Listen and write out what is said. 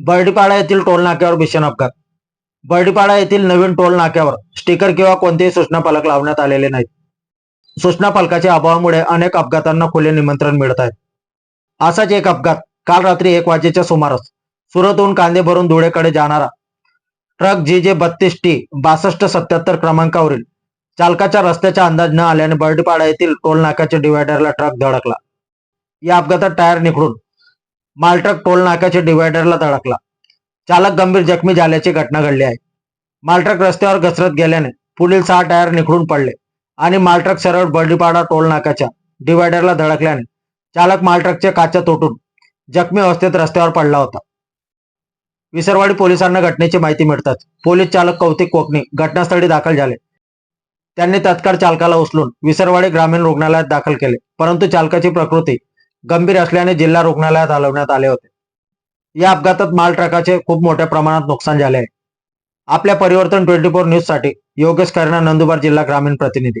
बर्डीपाडा येथील टोल नाक्यावर भीषण अपघात. बर्डीपाडा येथील नवीन टोल नाक्यावर स्टिकर किंवा कोणतेही सूचना फलक लावण्यात आलेले नाहीत. सूचना फलकाच्या अभावामुळे अनेक अपघातांना खुले निमंत्रण मिळत आहे. असाच एक अपघात काल रात्री एक वाजेच्या सुमारास सुरतहून कांदे भरून धुळेकडे जाणारा ट्रक जी जे बत्तीस टी बासष्ट सत्याहत्तर क्रमांकावरील चालकाच्या रस्त्याचा अंदाज न आल्याने बर्डीपाडा येथील टोल नाक्याच्या डिवायडरला ट्रक धडकला. या अपघातात टायर निखळून मालट्रक टोल नाक्याच्या डिवायडरला धडकला. चालक गंभीर जखमी झाल्याची घटना घडली आहे. मालट्रक रस्त्यावर घसरत गेल्याने पुढील सहा टायर निखळून पडले आणि मालट्रक सरळ बर्डीपाडा टोल नाक्याच्या डिवायडरला धडकल्याने चालक मालट्रकच्या काचा तोटून जखमी अवस्थेत रस्त्यावर पडला होता. विसरवाडी पोलिसांना घटनेची माहिती मिळताच पोलीस चालक कौतिक कोकणी घटनास्थळी दाखल झाले. त्यांनी तत्काळ चालकाला उचलून विसरवाडी ग्रामीण रुग्णालयात दाखल केले परंतु चालकाची प्रकृती गंभीर असल्याने जिल्हा रुग्णालयात हलवण्यात आले होते. या अपघातात माल ट्रकाचे खूप मोठ्या प्रमाणात नुकसान झाले आहे. आपल्या परिवर्तन ट्वेंटी फोर न्यूजसाठी योगेश करणा नंदुरबार जिल्हा ग्रामीण प्रतिनिधी.